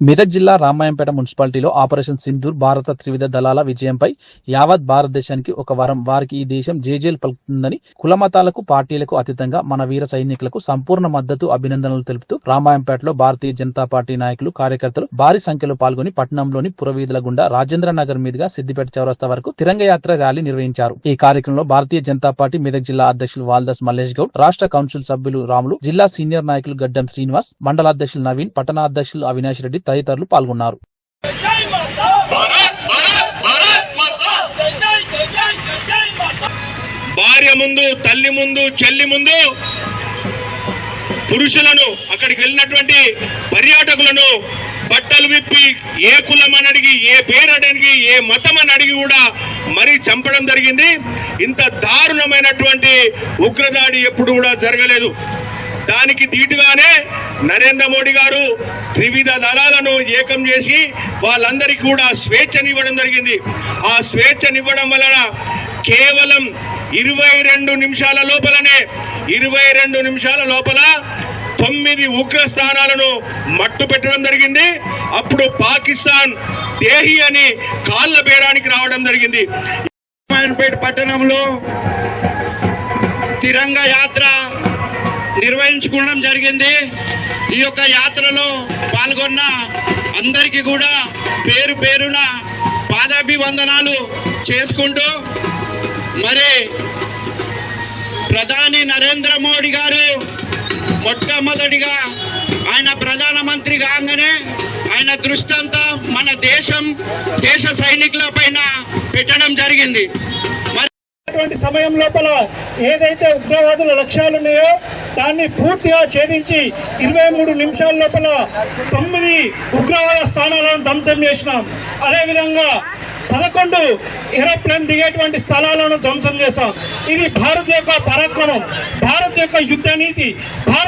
మెదక్ జిల్లా రామాయంపేట మున్సిపాలిటీలో ఆపరేషన్ సింధూర్ భారత త్రివిధ దళాల విజయంపై యావత్ భారతదేశానికి ఒక వరం. వారికి ఈ దేశం జేజేలు పలుకుతుందని కులమతాలకు పార్టీలకు అతీతంగా మన వీర సైనికులకు సంపూర్ణ మద్దతు అభినందనలు తెలుపుతూ రామాయంపేటలో భారతీయ జనతా పార్టీ నాయకులు కార్యకర్తలు భారీ సంఖ్యలో పాల్గొని పట్టణంలోని పురవీధుల గుండా రాజేంద్ర నగర్ మీదుగా సిద్దిపేట చౌరస్తా వరకు తిరంగయాత్ర ర్యాలీ నిర్వహించారు. ఈ కార్యక్రమంలో భారతీయ జనతా పార్టీ మెదక్ జిల్లా అధ్యక్షులు వాల్దాస్ మల్లేష్ గౌడ్ రాష్ట్ర కౌన్సిల్ సభ్యులు రాములు జిల్లా సీనియర్ నాయకులు గడ్డం శ్రీనివాస్ మండలాధ్యక్షులు నవీన్ పట్టణ అధ్యక్షులు అవినాష్ రెడ్డి తదితరులు పాల్గొన్నారు. భార్య ముందు తల్లి ముందు చెల్లి ముందు పురుషులను అక్కడికి వెళ్ళినటువంటి పర్యాటకులను బట్టలు విప్పి ఏ కులం అని అడిగి ఏ పేరు అడిగి ఏ మతం అని అడిగి కూడా మరీ చంపడం జరిగింది. ఇంత దారుణమైనటువంటి ఉగ్రదాడి ఎప్పుడు కూడా జరగలేదు. దానికి ధీటుగానే నరేంద్ర మోడీ గారు త్రివిధ దళాలను ఏకం చేసి వాళ్ళందరికీ కూడా స్వేచ్ఛనివ్వడం జరిగింది. ఆ స్వేచ్ఛనివ్వడం వలన కేవలం ఇరవై రెండు నిమిషాల లోపలనే ఇరవై రెండు నిమిషాల లోపల తొమ్మిది ఉగ్ర స్థానాలను మట్టు పెట్టడం జరిగింది. అప్పుడు పాకిస్తాన్ దేహి అని కాళ్ళ బేరానికి రావడం జరిగింది. రామాయణపేట పట్టణంలో తిరంగ యాత్ర నిర్వహించుకోవడం జరిగింది. ఈ యొక్క యాత్రలో పాల్గొన్న అందరికీ కూడా పేరు పేరున పాదాభివందనాలు చేసుకుంటూ మరి ప్రధాని నరేంద్ర మోడీ గారు మొట్టమొదటిగా ఆయన ప్రధానమంత్రి కాగానే ఆయన దృష్టంతా మన దేశం దేశ సైనికుల పైన పెట్టడం జరిగింది. ఉన్నటువంటి సమయం లోపల ఏదైతే ఉగ్రవాదుల లక్ష్యాలు ఉన్నాయో దాన్ని పూర్తిగా ఛేదించి ఇరవై మూడు నిమిషాల లోపల తొమ్మిది ఉగ్రవాద స్థానాలను ధ్వంసం చేసినాం. అదేవిధంగా పదకొండు ఏరోప్లేన్ దిగేటువంటి స్థలాలను ధ్వంసం చేశాం. ఇది భారత్ యొక్క పరాక్రమం. భారత్ యొక్క యుద్ధ నీతి.